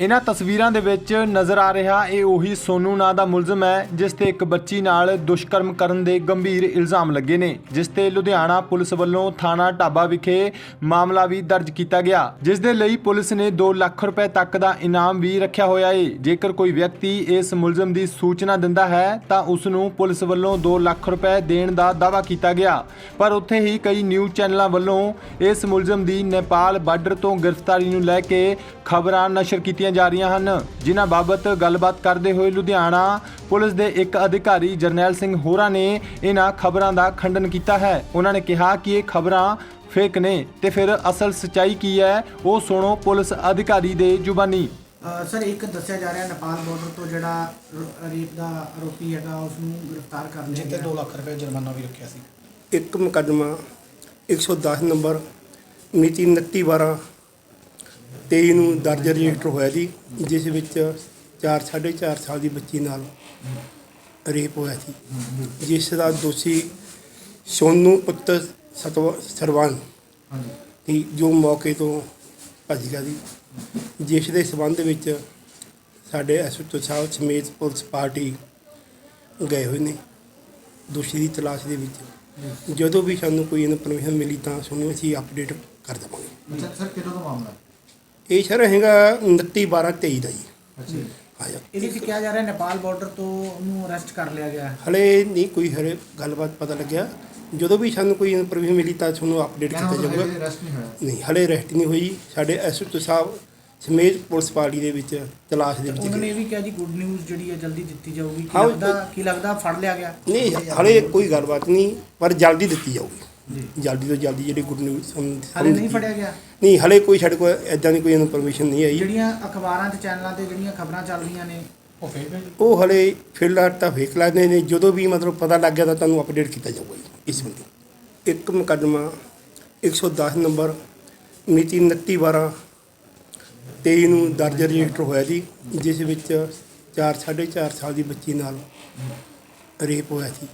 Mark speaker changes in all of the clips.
Speaker 1: ਇਹਨਾਂ ਤਸਵੀਰਾਂ ਦੇ ਵਿੱਚ ਨਜ਼ਰ ਆ ਰਿਹਾ ਇਹ ਉਹੀ ਸੋਨੂ ਨਾਂ ਦਾ ਮੁਲਜ਼ਮ ਹੈ, ਜਿਸ ਤੇ ਇੱਕ ਬੱਚੀ ਨਾਲ ਦੁਸ਼ਕਰਮ ਕਰਨ ਦੇ ਗੰਭੀਰ ਇਲਜ਼ਾਮ ਲੱਗੇ ਨੇ, ਜਿਸ ਤੇ ਲੁਧਿਆਣਾ ਪੁਲਿਸ ਵੱਲੋਂ ਥਾਣਾ ਢਾਬਾ ਵਿਖੇ ਮਾਮਲਾ ਵੀ ਦਰਜ ਕੀਤਾ ਗਿਆ। ਜਿਸ ਦੇ ਲਈ ਪੁਲਿਸ ਨੇ 2 ਲੱਖ ਰੁਪਏ ਤੱਕ ਦਾ ਇਨਾਮ ਵੀ ਰੱਖਿਆ ਹੋਇਆ ਏ। ਜੇਕਰ ਕੋਈ ਵਿਅਕਤੀ ਇਸ ਮੁਲਜ਼ਮ ਦੀ ਸੂਚਨਾ ਦਿੰਦਾ ਹੈ, ਤਾਂ ਉਸ ਨੂੰ ਪੁਲਿਸ ਵੱਲੋਂ 2 ਲੱਖ ਰੁਪਏ ਦੇਣ ਦਾ ਦਾਅਵਾ ਕੀਤਾ ਗਿਆ। ਪਰ ਉੱਥੇ ਹੀ ਕਈ ਨਿਊਜ਼ ਚੈਨਲਾਂ ਵੱਲੋਂ ਇਸ ਮੁਲਜ਼ਮ ਦੀ ਨੇਪਾਲ ਬਾਰਡਰ ਤੋਂ ਗ੍ਰਿਫਤਾਰੀ ਨੂੰ ਲੈ ਕੇ ਖਬਰਾਂ ਨਸ਼ਰ ਕੀਤੀਆਂ ਜਾ ਰਹੀਆਂ ਹਨ। ਜਿਨ੍ਹਾਂ ਬਾਬਤ ਗੱਲਬਾਤ ਕਰਦੇ ਹੋਏ ਲੁਧਿਆਣਾ ਪੁਲਿਸ ਦੇ ਇੱਕ ਅਧਿਕਾਰੀ ਜਰਨੈਲ ਸਿੰਘ ਹੋਰਾਂ ਨੇ ਇਹਨਾਂ ਖਬਰਾਂ ਦਾ ਖੰਡਨ ਕੀਤਾ ਹੈ। ਉਹਨਾਂ ਨੇ ਕਿਹਾ ਕਿ ਇਹ ਖਬਰਾਂ ਫੇਕ ਨੇ ਤੇ ਫਿਰ ਅਸਲ ਸਚਾਈ ਕੀ ਹੈ ਉਹ ਸੁਣੋ ਪੁਲਿਸ ਅਧਿਕਾਰੀ ਦੇ ਜ਼ੁਬਾਨੀ।
Speaker 2: ਸਰ ਇੱਕ ਦੱਸਿਆ ਜਾ ਰਿਹਾ ਨੇਪਾਲ ਬਾਰਡਰ ਤੋਂ ਜਿਹੜਾ ਰੇਪ ਦਾ ਆਰੋਪੀ ਹੈਗਾ ਉਸ ਨੂੰ ਗ੍ਰਿਫਤਾਰ ਕਰ ਲਿਆ
Speaker 3: ਜਿੱਤੇ
Speaker 2: ਗਿਆ।
Speaker 3: 2 ਲੱਖ ਰੁਪਏ ਜੁਰਮਾਨਾ ਵੀ ਰੱਖਿਆ ਸੀ।
Speaker 4: ਇੱਕ ਮੁਕੱਦਮਾ 110 ਨੰਬਰ ਮਿਤੀ 29 12 23 ਨੂੰ ਦਰਜ ਰਜਿਸਟਰ ਹੋਇਆ ਜੀ ਜਿਸ ਵਿੱਚ 4 4.5 ਸਾਲ ਦੀ ਬੱਚੀ ਨਾਲ ਰੇਪ ਹੋਇਆ ਸੀ। ਜਿਸ ਦਾ ਦੋਸ਼ੀ ਸੋਨੂ ਪੁੱਤਰ ਸਤਵ ਸਰਵਾਨ ਸੀ ਜੋ ਮੌਕੇ ਤੋਂ ਭੱਜ ਗਿਆ ਸੀ। ਜਿਸ ਦੇ ਸਬੰਧ ਵਿੱਚ ਸਾਡੇ ਐਸਓਟੀ ਸਾਹਿਬ ਸਮੇਤ ਪੁਲਿਸ ਪਾਰਟੀ ਗਏ ਹੋਏ ਨੇ ਦੋਸ਼ੀ ਦੀ ਤਲਾਸ਼ ਦੇ ਵਿੱਚ। ਜਦੋਂ ਵੀ ਸਾਨੂੰ ਕੋਈ ਇਨਫੋਰਮੇਸ਼ਨ ਮਿਲੀ ਤਾਂ ਸਾਨੂੰ ਅਸੀਂ ਅਪਡੇਟ ਕਰ ਦੇਵਾਂਗੇ।
Speaker 5: ਸਰ ਦਾ ਮਾਮਲਾ
Speaker 4: ਇਹ ਸਰ ਹੈਗਾ 29 12 23 ਦਾ ਜੀ।
Speaker 5: ਅੱਛਾ
Speaker 4: ਆਇਆ
Speaker 2: ਇਹਦੇ ਵਿੱਚ ਕਿਹਾ ਜਾ ਰਿਹਾ ਨੇਪਾਲ ਬਾਰਡਰ ਤੋਂ ਉਹਨੂੰ ਅਰੈਸਟ ਕਰ ਲਿਆ ਗਿਆ।
Speaker 4: ਹਲੇ ਨਹੀਂ ਕੋਈ ਹਰੇ ਗੱਲਬਾਤ ਪਤਾ ਲੱਗਿਆ। ਜਦੋਂ ਵੀ ਸਾਨੂੰ ਕੋਈ ਇਨਫੋਰਮੇਸ਼ਨ ਮਿਲੀ ਤਾਂ ਤੁਹਾਨੂੰ ਅਪਡੇਟ ਕੀਤਾ ਜਾਊਗਾ।
Speaker 5: ਹੈ ਅਰੈਸਟ ਨਹੀਂ
Speaker 4: ਹਲੇ ਰੈਸਟ ਨਹੀਂ ਹੋਈ। ਸਾਡੇ ਐਸਓਟੀ ਸਾਹਿਬ ਸਮੇਤ ਪੁਲਿਸ ਪਾਰਟੀ ਦੇ ਵਿੱਚ ਤਲਾਸ਼ ਦੇ ਵਿੱਚ
Speaker 2: ਉਹਨਾਂ ਨੇ ਵੀ ਕਿਹਾ ਜੀ ਗੁੱਡ ਨਿਊਜ਼ ਜਿਹੜੀ ਹੈ ਜਲਦੀ ਦਿੱਤੀ ਜਾਊਗੀ। ਕੀ
Speaker 4: ਹਾਂ,
Speaker 2: ਲੱਗਦਾ ਕੀ ਲੱਗਦਾ ਫੜ ਲਿਆ ਗਿਆ?
Speaker 4: ਨਹੀਂ ਹਲੇ ਕੋਈ ਗੱਲਬਾਤ ਨਹੀਂ ਪਰ ਜਲਦੀ ਦਿੱਤੀ ਜਾਊਗੀ। ਜਲਦੀ ਤੋਂ ਜਲਦੀ ਜਿਹੜੀ ਗੁੱਡ ਨਿਊਜ਼
Speaker 2: ਹਾਲੇ ਨਹੀਂ ਫੜਿਆ ਗਿਆ?
Speaker 4: ਨਹੀਂ ਹਲੇ ਕੋਈ ਸਾਡੇ ਕੋਲ ਐਦਾਂ ਦੀ ਕੋਈ ਇਨਫੋਰਮੇਸ਼ਨ ਨਹੀਂ ਆਈ।
Speaker 2: ਜਿਹੜੀਆਂ ਅਖਬਾਰਾਂ ਤੇ ਚੈਨਲਾਂ ਤੇ ਜਿਹੜੀਆਂ ਖਬਰਾਂ ਚੱਲ ਰਹੀਆਂ ਨੇ
Speaker 3: ਉਹ ਫੇਕ ਹੈ ਜੀ?
Speaker 4: ਉਹ ਹਲੇ ਫਿਲਹਾਲ ਤਾਂ ਵੇਖ ਲੈਂਦੇ ਨੇ। ਜਦੋਂ ਵੀ ਮਤਲਬ ਪਤਾ ਲੱਗ ਗਿਆ ਤਾਂ ਤੁਹਾਨੂੰ ਅਪਡੇਟ ਕੀਤਾ ਜਾਊਗਾ ਜੀ ਇਸ ਬੰਦੇ ਇੱਕ ਮੁਕੱਦਮਾ 110 ਨੰਬਰ ਮਿਤੀ 29 12 23 ਨੂੰ ਦਰਜ ਰਜਿਸਟਰ ਹੋਇਆ ਜੀ ਜਿਸ ਵਿੱਚ 4 4.5 ਸਾਲ ਦੀ ਬੱਚੀ ਨਾਲ ਰੇਪ ਹੋਇਆ ਸੀ।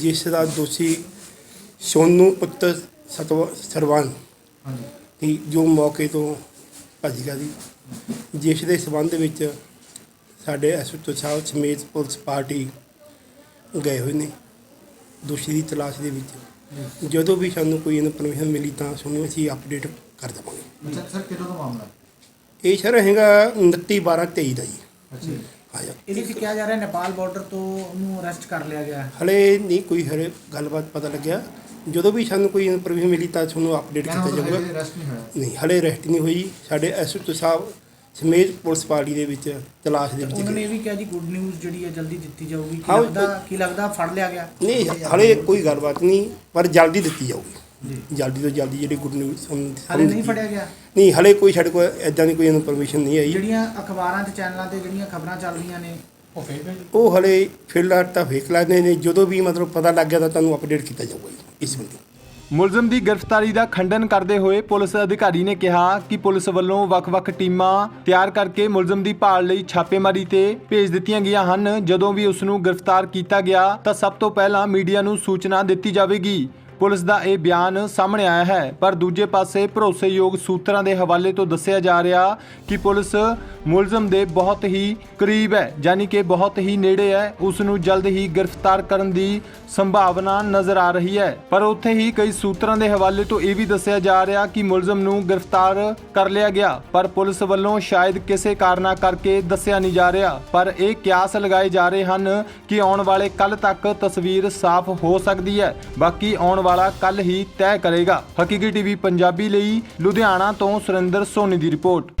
Speaker 4: ਜਿਸ ਦਾ ਦੋਸ਼ੀ ਸੋਨੂ ਪੁੱਤਰ ਸਤਵ ਸਰਵਾਨ
Speaker 5: ਹਾਂਜੀ।
Speaker 4: ਸੀ ਜੋ ਮੌਕੇ ਤੋਂ ਭੱਜ ਗਿਆ ਸੀ। ਜਿਸ ਦੇ ਸਬੰਧ ਵਿੱਚ ਸਾਡੇ ਐਸਓਟੀ ਸਾਹਿਬ ਸਮੇਤ ਪੁਲਿਸ ਪਾਰਟੀ ਗਏ ਹੋਏ ਨੇ ਦੋਸ਼ੀ ਦੀ ਤਲਾਸ਼ ਦੇ ਵਿੱਚ। ਜਦੋਂ ਵੀ ਸਾਨੂੰ ਕੋਈ ਇਨਫੋਰਮੇਸ਼ਨ ਮਿਲੀ ਤਾਂ ਸਾਨੂੰ ਅਸੀਂ ਅਪਡੇਟ ਕਰ ਦੇਵਾਂਗੇ।
Speaker 5: ਅੱਛਾ ਸਰ ਕਿਦੋਂ ਦਾ ਮਾਮਲਾ
Speaker 4: ਇਹ ਸਰ ਹੈਗਾ 29 12 23 ਦਾ ਜੀ।
Speaker 5: ਅੱਛਾ
Speaker 4: ਆਇਆ
Speaker 2: ਇਹਦੇ ਵਿੱਚ ਕਿਹਾ ਜਾ ਰਿਹਾ ਨੇਪਾਲ ਬਾਰਡਰ ਤੋਂ ਉਹਨੂੰ ਅਰੈਸਟ ਕਰ ਲਿਆ ਗਿਆ
Speaker 4: ਹਲੇ ਨਹੀਂ ਕੋਈ ਹਰੇ ਗੱਲਬਾਤ ਪਤਾ ਲੱਗਿਆ। ਜਦੋਂ ਵੀ ਸਾਨੂੰ ਕੋਈ ਇਨਫੋਰਮੇਸ਼ਨ ਮਿਲੀ ਤਾਂ ਤੁਹਾਨੂੰ ਅਪਡੇਟ ਕੀਤਾ ਜਾਊਗਾ।
Speaker 5: ਨਹੀਂ
Speaker 4: ਹਲੇ ਰੈਸਟ ਨਹੀਂ ਹੋਈ। ਸਾਡੇ ਐਸਓਟੀ ਸਾਹਿਬ ਸਮੇਤ ਪੁਲਿਸ ਪਾਰਟੀ ਦੇ ਵਿੱਚ ਤਲਾਸ਼ ਦੇ ਵਿੱਚ
Speaker 2: ਉਹਨਾਂ ਨੇ ਵੀ ਕਿਹਾ ਜੀ ਗੁੱਡ ਨਿਊਜ਼ ਜਿਹੜੀ ਹੈ ਜਲਦੀ ਦਿੱਤੀ ਜਾਊਗੀ। ਕੀ ਲੱਗਦਾ ਕੀ ਲੱਗਦਾ ਫੜ ਲਿਆ ਗਿਆ?
Speaker 4: ਨਹੀਂ ਹਲੇ ਕੋਈ ਗੱਲਬਾਤ ਨਹੀਂ ਪਰ ਜਲਦੀ ਦਿੱਤੀ ਜਾਊਗੀ। ਜਲਦੀ ਤੋਂ ਜਲਦੀ ਜਿਹੜੀ ਗੁੱਡ ਨਿਊਜ਼
Speaker 2: ਹਾਲੇ ਨਹੀਂ ਫੜਿਆ ਗਿਆ?
Speaker 4: ਨਹੀਂ ਹਲੇ ਕੋਈ ਸਾਡੇ ਕੋਲ ਐਦਾਂ ਦੀ ਕੋਈ ਇਨਫੋਰਮੇਸ਼ਨ ਨਹੀਂ ਆਈ।
Speaker 2: ਜਿਹੜੀਆਂ ਅਖਬਾਰਾਂ ਤੇ ਚੈਨਲਾਂ ਤੇ ਜਿਹੜੀਆਂ ਖਬਰਾਂ ਚੱਲ ਰਹੀਆਂ ਨੇ
Speaker 3: ਉਹ ਫੇਕ ਹੈ ਜੀ
Speaker 4: ਉਹ ਹਲੇ ਫਿਲਹਾਲ ਤਾਂ ਵੇਖ ਲੈਂਦੇ ਨੇ ਜਦੋਂ ਵੀ ਮਤਲਬ ਪਤਾ ਲੱਗ ਗਿਆ ਤਾਂ ਤੁਹਾਨੂੰ ਅਪਡੇਟ ਕੀਤਾ ਜਾਊਗਾ ਜੀ ਇਸ ਬੰਦੇ
Speaker 1: ਮੁਲਜ਼ਮ ਦੀ ਗ੍ਰਿਫਤਾਰੀ ਦਾ ਖੰਡਨ ਕਰਦੇ ਹੋਏ ਪੁਲਿਸ ਅਧਿਕਾਰੀ ਨੇ ਕਿਹਾ ਕਿ ਪੁਲਿਸ ਵੱਲੋਂ ਵੱਖ-ਵੱਖ ਟੀਮਾਂ ਤਿਆਰ ਕਰਕੇ ਮੁਲਜ਼ਮ ਦੀ ਭਾਲ ਲਈ ਛਾਪੇਮਾਰੀ ਤੇ ਭੇਜ ਦਿੱਤੀਆਂ ਗਈਆਂ ਹਨ। ਜਦੋਂ ਵੀ ਉਸ ਨੂੰ ਗ੍ਰਿਫਤਾਰ ਕੀਤਾ ਗਿਆ ਤਾਂ ਸਭ ਤੋਂ ਪਹਿਲਾਂ ਮੀਡੀਆ ਨੂੰ ਸੂਚਨਾ ਦਿੱਤੀ ਜਾਵੇਗੀ। ਪੁਲਿਸ ਦਾ ਇਹ ਬਿਆਨ ਸਾਹਮਣੇ ਆਇਆ ਹੈ, ਪਰ ਦੂਜੇ ਪਾਸੇ ਭਰੋਸੇਯੋਗ ਸੂਤਰਾਂ ਦੇ ਹਵਾਲੇ ਤੋਂ ਦੱਸਿਆ ਜਾ ਰਿਹਾ ਕਿ ਪੁਲਿਸ ਮੁਲਜ਼ਮ ਦੇ ਬਹੁਤ ਹੀ ਕਰੀਬ ਹੈ, ਯਾਨੀ ਕਿ ਬਹੁਤ ਹੀ ਨੇੜੇ ਹੈ। ਉਸ ਨੂੰ ਜਲਦ ਹੀ ਗ੍ਰਿਫਤਾਰ ਕਰਨ ਦੀ ਸੰਭਾਵਨਾ ਨਜ਼ਰ ਆ ਰਹੀ ਹੈ। ਪਰ ਉੱਥੇ ਹੀ ਕਈ ਸੂਤਰਾਂ ਦੇ ਹਵਾਲੇ ਤੋਂ ਇਹ ਵੀ ਦੱਸਿਆ ਜਾ ਰਿਹਾ ਕਿ ਮੁਲਜ਼ਮ ਨੂੰ ਗ੍ਰਿਫਤਾਰ ਕਰ ਲਿਆ ਗਿਆ, ਪਰ ਪੁਲਿਸ ਵੱਲੋਂ ਸ਼ਾਇਦ ਕਿਸੇ ਕਾਰਨਾ ਕਰਕੇ ਦੱਸਿਆ ਨਹੀਂ ਜਾ ਰਿਹਾ। ਪਰ ਇਹ ਕਿਆਸ ਲਗਾਏ ਜਾ ਰਹੇ ਹਨ ਕਿ ਆਉਣ ਵਾਲੇ ਕੱਲ ਤੱਕ ਤਸਵੀਰ ਸਾਫ਼ ਹੋ ਸਕਦੀ ਹੈ। ਬਾਕੀ ਆਉਣ ਵਾਲਾ ਕੱਲ ਹੀ ਤੈਅ ਕਰੇਗਾ। ਹਕੀਕੀ ਟੀਵੀ ਪੰਜਾਬੀ ਲਈ ਲੁਧਿਆਣਾ ਤੋਂ ਸੁਰਿੰਦਰ ਸੋਨੀ ਦੀ ਰਿਪੋਰਟ।